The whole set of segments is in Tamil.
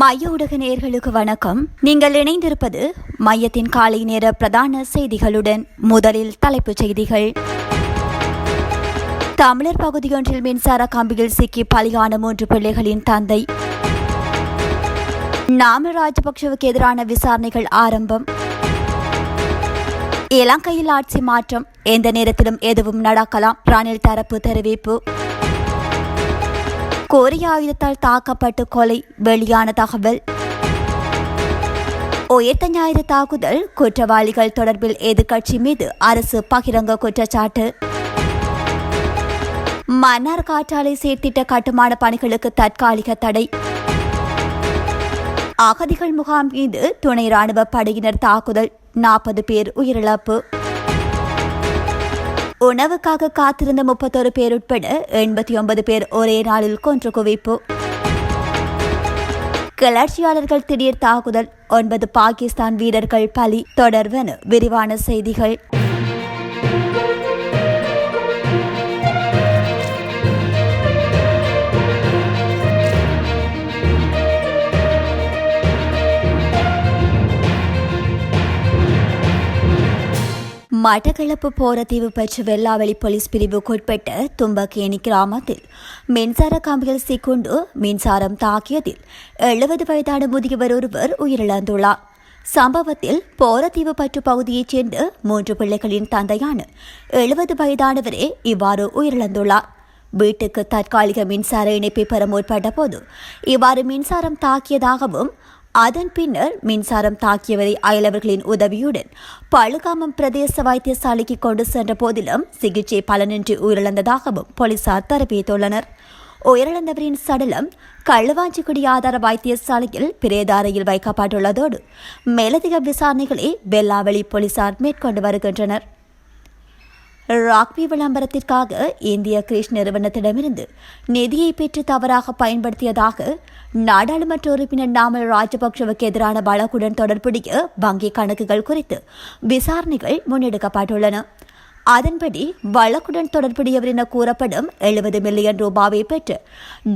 மைய ஊடக நேர்களுக்கு வணக்கம். நீங்கள் இணைந்திருப்பது மையத்தின் காலை நேர பிரதான செய்திகளுடன் முதலில் தலைப்புச் செய்திகள். தமிழர் பகுதியொன்றில் மின்சார கம்பியில் சிக்கி பலியான மூன்று பிள்ளைகளின் தந்தை. நாம ராஜபக்சவுக்கு எதிரான விசாரணைகள் ஆரம்பம். இலங்கையில் ஆட்சி மாற்றம். எந்த நேரத்திலும் எதுவும் நடக்கலாம். ரணில் தரப்பு தெரிவிப்பு. கொரிய ஆயுதத்தால் தாக்கப்பட்டு கொலை வெளியான தகவல். உயர்த்த ஞாயிறு தாக்குதல் குற்றவாளிகள் தொடர்பில் எதிர்க்கட்சி மீது அரசு பகிரங்க குற்றச்சாட்டு. மன்னார் காற்றாலை சேர்த்திட்ட கட்டுமான பணிகளுக்கு தற்காலிக தடை. அகதிகள் முகாம் மீது துணை ராணுவ படையினர் தாக்குதல். நாற்பது பேர் உயிரிழப்பு. உணவுக்காக காத்திருந்த முப்பத்தொரு பேர் உட்பட எண்பத்தி ஒன்பது பேர் ஒரே நாளில் கொன்று குவிப்பு. கிளர்ச்சியாளர்கள் திடீர் தாக்குதல். ஒன்பது பாகிஸ்தான் வீரர்கள் பலி. தொடர்வன விரிவான செய்திகள். மட்டக்களப்பு போரத்தீவு பெற்ற வெள்ளாவளி போலீஸ் பிரிவுக்குட்பட்ட தும்பக்கேணி கிராமத்தில் மின்சார கம்பியில் சிக்குண்டு மின்சாரம் தாக்கியதில் எழுபது வயதான முதியவர் ஒருவர் உயிரிழந்துள்ளார். சம்பவத்தில் போரத்தீவு பற்று பகுதியைச் சேர்ந்த மூன்று பிள்ளைகளின் தந்தையான எழுபது வயதானவரே இவ்வாறு உயிரிழந்துள்ளார். வீட்டுக்கு தற்காலிக மின்சார இணைப்பை பெற முற்பட்ட போது இவ்வாறு மின்சாரம் தாக்கியதாகவும் அதன் பின்னர் மின்சாரம் தாக்கியவரை அயலவர்களின் உதவியுடன் பழுகாமம் பிரதேச வைத்தியசாலைக்கு கொண்டு சென்ற போதிலும் சிகிச்சை பலனின்றி உயிரிழந்ததாகவும் போலீசார் தெரிவித்துள்ளனர். உயிரிழந்தவரின் சடலம் களுவாஞ்சிக்குடி ஆதார வைத்தியசாலையில் பிரேதாரையில் வைக்கப்பட்டுள்ளதோடு மேலதிக விசாரணைகளை வெல்லாவெளி போலீசார் மேற்கொண்டு வருகின்றனர். ராக்பி விளம்பரத்திற்காக இந்திய கிரிஷ் நிறுவனத்திடமிருந்து நிதியை பெற்று தவறாக பயன்படுத்தியதாக நாடாளுமன்ற உறுப்பினர் நாமல் ராஜபக்சவுக்கு எதிரான வழக்குடன் தொடர்புடைய வங்கி கணக்குகள் குறித்து விசாரணைகள் முன்னெடுக்கப்பட்டுள்ளன. அதன்படி வழக்குடன் தொடர்புடையவர் என கூறப்படும் எழுபது மில்லியன் ரூபாவை பெற்று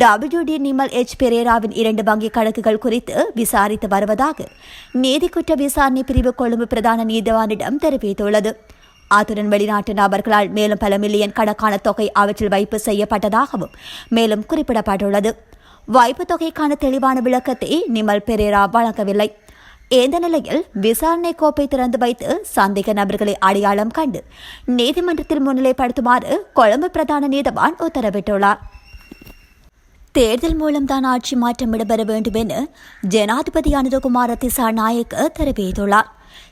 டபிள்யூ டி நிமல் எச் பெரேராவின் இரண்டு வங்கி கணக்குகள் குறித்து விசாரித்து வருவதாக நீதிக்குற்ற விசாரணை பிரிவு கொழும்பு பிரதான நீதிவானிடம் தெரிவித்துள்ளது. அத்துடன் வெளிநாட்டு நபர்களால் மேலும் பல மில்லியன் கணக்கான தொகை அவற்றில் வைப்பு செய்யப்பட்டதாகவும் மேலும் குறிப்பிடப்பட்டுள்ளது. வைப்பு தொகைக்கான தெளிவான விளக்கத்தை நிமல் பெரேரா வழங்கவில்லை. இந்த நிலையில் விசாரணை கோப்பை திறந்து வைத்து சந்தேக நபர்களை அடையாளம் கண்டு நீதிமன்றத்தில் முன்னிலைப்படுத்துமாறு கொழும்பு பிரதான நீதவான் உத்தரவிட்டுள்ளார். தேர்தல் மூலம்தான் ஆட்சி மாற்றம் இடம்பெற வேண்டும் என ஜனாதிபதி அனுரகுமார திசாநாயக்க தெரிவித்துள்ளார்.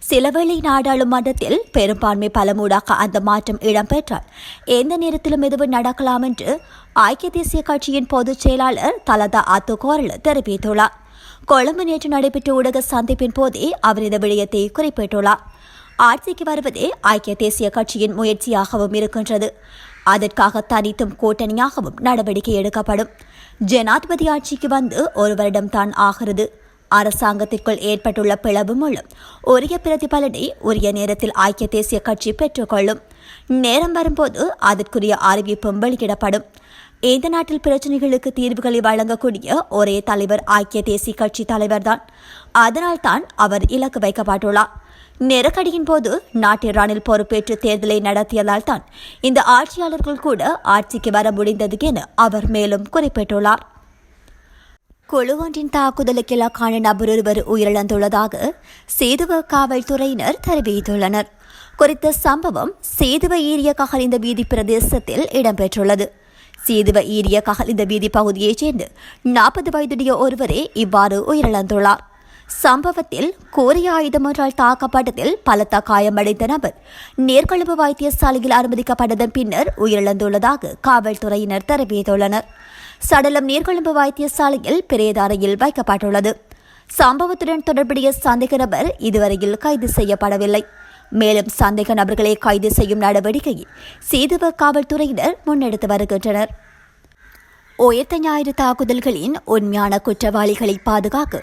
சிலவேளை நாடாளுமன்றத்தில் பெரும்பான்மை பலமூடாக அந்த மாற்றம் இடம்பெற்றால் எந்த நேரத்திலும் எதுவும் நடக்கலாம் என்று ஐக்கிய தேசிய கட்சியின் பொதுச் செயலாளர் தலதா அத்துகோரல் தெரிவித்துள்ளார். கொழும்பு நேற்று நடைபெற்ற ஊடக சந்திப்பின் போதே அவர் இந்த விடயத்தை குறிப்பிட்டுள்ளார். ஆட்சிக்கு வருவதே ஐக்கிய தேசிய கட்சியின் முயற்சியாகவும் இருக்கின்றது. அதற்காக தனித்தும் கூட்டணியாகவும் நடவடிக்கை எடுக்கப்படும். ஜனாதிபதி ஆட்சிக்கு வந்து ஒரு வருடம் தான் ஆகிறது. அரசாங்கத்திற்குள் ஏற்பட்டுள்ள பிளவு மூலம் உரிய பிரதிபலனை உரிய நேரத்தில் ஐக்கிய தேசிய கட்சி பெற்றுக்கொள்ளும். நேரம் வரும்போது அதற்குரிய அறிவிப்பும் வெளியிடப்படும். இந்த நாட்டில் பிரச்சனைகளுக்கு தீர்வுகளை வழங்கக்கூடிய ஒரே தலைவர் ஐக்கிய தேசிய கட்சி தலைவர்தான். அதனால்தான் அவர் இலக்கு வைக்கப்பட்டுள்ளார். நெருக்கடியின் போது நாட்டின் ரணில் பொறுப்பேற்று தேர்தலை நடத்தியதால் தான் இந்த ஆட்சியாளர்கள் கூட ஆட்சிக்கு வர முடிந்தது என அவர் மேலும் குறிப்பிட்டுள்ளார். குழு ஒன்றின் தாக்குதலுக்கு இலக்கான நபர் ஒருவர் உயிரிழந்துள்ளதாக சேதுவ காவல்துறையினர் தெரிவித்துள்ளனர். குறித்த சம்பவம் சேதுவ ஈரிய ககலிந்த வீதி பிரதேசத்தில் இடம்பெற்றுள்ளது. சேதுவ ஈரிய ககலிந்த வீதி பகுதியைச் சேர்ந்து நாற்பது வயதுடைய ஒருவரே இவ்வாறு உயிரிழந்துள்ளார். சம்பவத்தில் கோரிய ஆயுதம் ஒன்றால் தாக்கப்பட்டதில் பலத்த காயமடைந்த நபர் நேர்கொழும்பு வைத்தியசாலையில் அனுமதிக்கப்பட்டதன் பின்னர் உயிரிழந்துள்ளதாக காவல்துறையினர் தெரிவித்துள்ளனர். சடலம் நீர்கொழும்பு வைத்தியசாலையில் பிரேதாரையில் வைக்கப்பட்டுள்ளது. சம்பவத்துடன் தொடர்புடைய சந்தேக நபர் இதுவரையில் கைது செய்யப்படவில்லை. மேலும் சந்தேக நபர்களை கைது செய்யும் நடவடிக்கையை சீதுவ காவல்துறையினர் முன்னெடுத்து வருகின்றனர். உயர்த்த ஞாயிறு தாக்குதல்களின் உண்மையான குற்றவாளிகளை பாதுகாக்க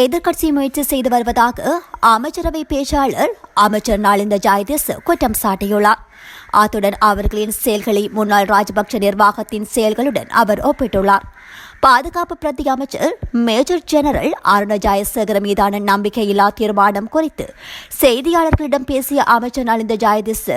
எதிர்க்கட்சி முயற்சி செய்து வருவதாக அமைச்சரவை பேச்சாளர் அமைச்சர் நாளிந்த ஜாயதேஸ் குற்றம் சாட்டியுள்ளார். அத்துடன் அவர்களின் செயல்களை முன்னாள் ராஜபக்ஷ நிர்வாகத்தின் செயல்களுடன் அவர் ஒப்பிட்டுள்ளார். பாதுகாப்பு பிரதி அமைச்சர் மேஜர் ஜெனரல் அருண ஜாயசேகர மீதான நம்பிக்கையில்லா தீர்மானம் குறித்து செய்தியாளர்களிடம் பேசிய அமைச்சர் நலிந்த ஜாயதிஸ்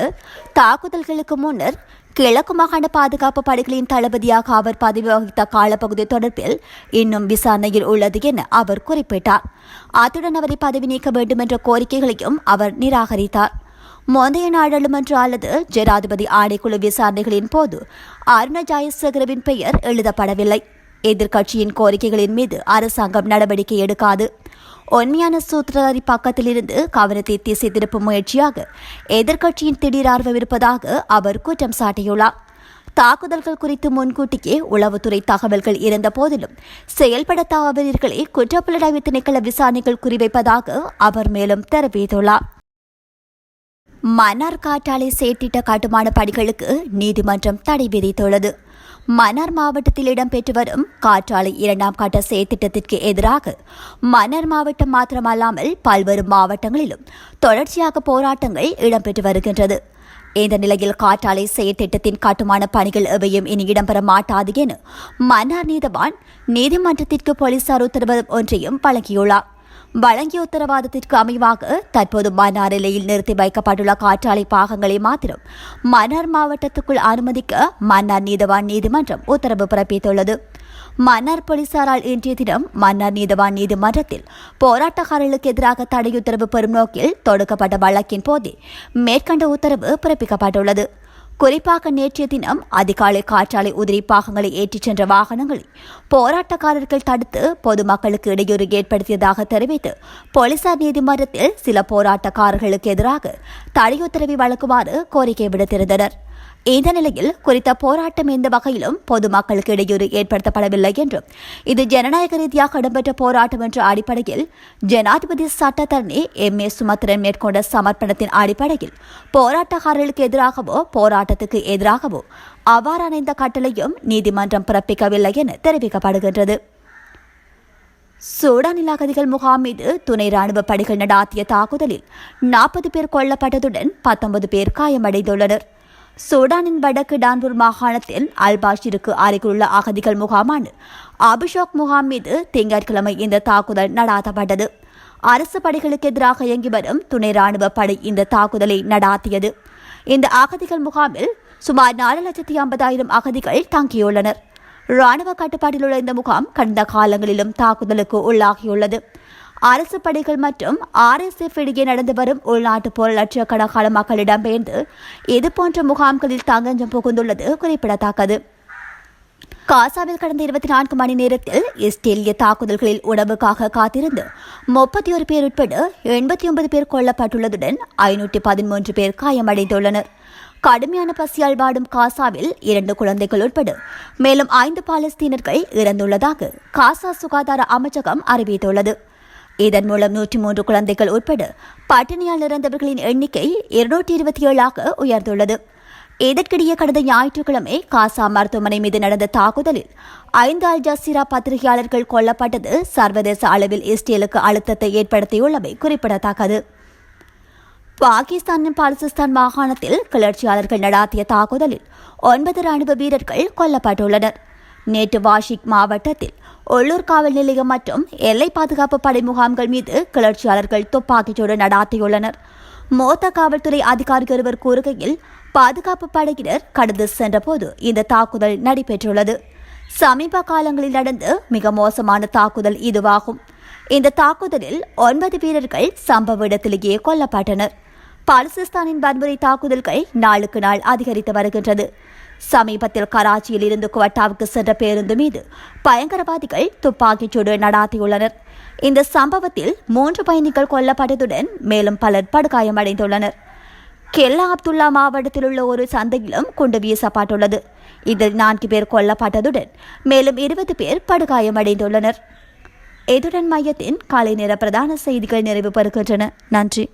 தாக்குதல்களுக்கு முன்னர் கிழக்கு மாகாண பாதுகாப்பு படைகளின் தளபதியாக அவர் பதவி வகித்த காலப்பகுதி தொடர்பில் இன்னும் விசாரணையில் உள்ளது என அவர் குறிப்பிட்டார். அத்துடன் அவரை பதவி நீக்க வேண்டும் என்ற கோரிக்கைகளையும் அவர் நிராகரித்தார். முந்தைய நாடாளுமன்ற அல்லது ஜனாதிபதி ஆணைக்குழு விசாரணைகளின் போது அருண ஜாயசேகரவின் பெயர் எழுதப்படவில்லை. எதிர்க்கட்சியின் கோரிக்கைகளின் மீது அரசாங்கம் நடவடிக்கை எடுக்காது. உண்மையான சூத்திரதாரி பக்கத்திலிருந்து கவனத்தை திசை திருப்பும் முயற்சியாக எதிர்க்கட்சியின் திடீர் ஆர்வம் இருப்பதாக அவர் குற்றம் சாட்டியுள்ளார். தாக்குதல்கள் குறித்து முன்கூட்டியே உளவுத்துறை தகவல்கள் இருந்த போதிலும் செயல்பட தகவலர்களை குற்றப்புலனாய்வு திணைக்கள விசாரணைகள் குறிவைப்பதாக அவர் மேலும் தெரிவித்துள்ளார். மன்னார் காற்றாலை சேற்றிட்ட கட்டுமான பணிகளுக்கு நீதிமன்றம் தடை விதித்துள்ளது. மன்னார் மாவட்டத்தில் இடம்பெற்று வரும் காற்றாலை இரண்டாம் கட்ட செயற்திட்டத்திற்கு எதிராக மன்னார் மாவட்டம் மாத்திரமல்லாமல் பல்வேறு மாவட்டங்களிலும் தொடர்ச்சியாக போராட்டங்கள் இடம்பெற்று வருகின்றது. இந்த நிலையில் காற்றாலை செயற்திட்டத்தின் கட்டுமான பணிகள் எவையும் இனி இடம்பெற மாட்டாது என மன்னார் நீதவான் நீதிமன்றத்திற்கு போலீசார் உத்தரவு ஒன்றையும் வழங்கியுள்ளார். வழங்கிய உத்தரவாதத்திற்கு அமைவாக தற்போது மன்னார் எல்லையில் நிறுத்தி வைக்கப்பட்டுள்ள காற்றாலை பாகங்களை மாத்திரம் மன்னார் மாவட்டத்துக்குள் அனுமதிக்க மன்னார் நீதவான் நீதிமன்றம் உத்தரவு பிறப்பித்துள்ளது. மன்னார் போலீசாரால் இன்றைய தினம் மன்னார் நீதவான் நீதிமன்றத்தில் போராட்டக்காரர்களுக்கு எதிராக தடையுத்தரவு பெறும் நோக்கில் தொடுக்கப்பட்ட வழக்கின் போதே மேற்கண்ட உத்தரவு பிறப்பிக்கப்பட்டுள்ளது. குறிப்பாக நேற்றைய தினம் அதிகாலை காற்றாலை உதிரி பாகங்களை ஏற்றிச் சென்ற வாகனங்களை போராட்டக்காரர்கள் தடுத்து பொதுமக்களுக்கு இடையூறு ஏற்படுத்தியதாக தெரிவித்து போலீசார் நீதிமன்றத்தில் சில போராட்டக்காரர்களுக்கு எதிராக தடை உத்தரவை வழங்குமாறு கோரிக்கை விடுத்திருந்தனர். இந்த நிலையில் குறித்த போராட்டம் எந்த வகையிலும் பொதுமக்களுக்கு இடையூறு ஏற்படுத்தப்படவில்லை என்றும் இது ஜனநாயக ரீதியாக இடம்பெற்ற போராட்டம் என்ற அடிப்படையில் ஜனாதிபதி சட்டத்தரணி எம். ஏ. சுமத்திரன் மேற்கொண்ட சமர்ப்பணத்தின் அடிப்படையில் போராட்டக்காரர்களுக்கு எதிராகவோ போராட்டத்துக்கு எதிராகவோ அவ்வாறான இந்த கட்டளையும் நீதிமன்றம் பிறப்பிக்கவில்லை என தெரிவிக்கப்படுகின்றது. சூடானில் அகதிகள் முகாம் மீது துணை ராணுவ படைகள் நடாத்திய தாக்குதலில் நாற்பது பேர் கொல்லப்பட்டதுடன் பத்தொன்பது பேர் காயமடைந்துள்ளனர். சூடானின் வடக்கு டான்பூர் மாகாணத்தில் அல்பாஷிருக்கு அருகிலுள்ள அகதிகள் முகாமான அபிஷோக் முகாம் மீது திங்கட்கிழமை இந்த தாக்குதல் நடாத்தப்பட்டது. அரசு படைகளுக்கு எதிராக இயங்கி வரும் துணை ராணுவ படை இந்த தாக்குதலை நடாத்தியது. இந்த அகதிகள் முகாமில் சுமார் நாலு லட்சத்தி ஐம்பதாயிரம் அகதிகள் தங்கியுள்ளனர். ராணுவ கட்டுப்பாட்டில் உள்ள இந்த முகாம் கடந்த காலங்களிலும் தாக்குதலுக்கு உள்ளாகியுள்ளது. அரசு படைகள் மற்றும் ஆர்எஸ்எஃப் இடையே நடந்து வரும் உள்நாட்டு போர் லட்சக்கணக்கான மக்களிடம் பெயர்ந்து இதுபோன்ற முகாம்களில் தங்கஞ்சம் புகுந்துள்ளது குறிப்பிடத்தக்கது. காசாவில் கடந்த இருபத்தி நான்கு மணி நேரத்தில் இஸ்ரேலிய தாக்குதல்களில் உணவுக்காக காத்திருந்து முப்பத்தி ஒரு பேர் உட்பட எண்பத்தி ஒன்பது பேர் கொல்லப்பட்டுள்ளதுடன் ஐநூற்றி பதிமூன்று பேர் காயமடைந்துள்ளனர். கடுமையான பசியால் வாடும் காசாவில் இரண்டு குழந்தைகள் உட்பட மேலும் ஐந்து பாலஸ்தீனர்கள் இறந்துள்ளதாக காசா சுகாதார அமைச்சகம் அறிவித்துள்ளது. இதன் மூலம் நூற்றி மூன்று குழந்தைகள் உட்பட பட்டினியால் இறந்தவர்களின் எண்ணிக்கை இருநூற்றி இருபத்தி ஏழாக உயர்ந்துள்ளது. இதற்கிடையே கடந்த ஞாயிற்றுக்கிழமை காசா மருத்துவமனை மீது நடந்த தாக்குதலில் ஐந்து அல் ஜசீரா பத்திரிகையாளர்கள் கொல்லப்பட்டது சர்வதேச அளவில் இஸ்ரேலுக்கு அழுத்தத்தை ஏற்படுத்தியுள்ளமை குறிப்பிடத்தக்கது. பாகிஸ்தானின் பாலிசிஸ்தான் மாகாணத்தில் கிளர்ச்சியாளர்கள் நடாத்திய தாக்குதலில் ஒன்பது ராணுவ வீரர்கள் கொல்லப்பட்டுள்ளனர். நேற்று வாஷிக் மாவட்டத்தில் உள்ளூர் காவல் நிலையம் மற்றும் எல்லை பாதுகாப்பு படை முகாம்கள் மீது கிளர்ச்சியாளர்கள் துப்பாக்கிச்சூடு நடாத்தியுள்ளனர். மூத்த காவல்துறை அதிகாரி ஒருவர் கூறுகையில் பாதுகாப்பு படையினர் கடந்து சென்றபோது இந்த தாக்குதல் நடைபெற்றுள்ளது. சமீப காலங்களில் நடந்து மிக மோசமான தாக்குதல் இதுவாகும். இந்த தாக்குதலில் ஒன்பது வீரர்கள் சம்பவ இடத்திலேயே கொல்லப்பட்டனர். பாலிசிஸ்தானின் வன்முறை தாக்குதல்கள் நாளுக்கு நாள் அதிகரித்து வருகின்றது. சமீபத்தில் கராச்சியில் இருந்து குவட்டாவுக்கு சென்ற பேருந்து மீது பயங்கரவாதிகள் துப்பாக்கிச்சூடு நடாத்தியுள்ளனர். இந்த சம்பவத்தில் மூன்று பயணிகள் கொல்லப்பட்டதுடன் மேலும் பலர் படுகாயமடைந்துள்ளனர் கெல்லா அப்துல்லா மாவட்டத்தில் உள்ள ஒரு சந்தையிலும் குண்டு வீசப்பட்டுள்ளது. இதில் நான்கு பேர் கொல்லப்பட்டதுடன் மேலும் இருபது பேர் படுகாயமடைந்துள்ளனர் எதுடன் மையத்தின் காலை நேர பிரதான செய்திகள் நிறைவு பெறுகின்றன. நன்றி.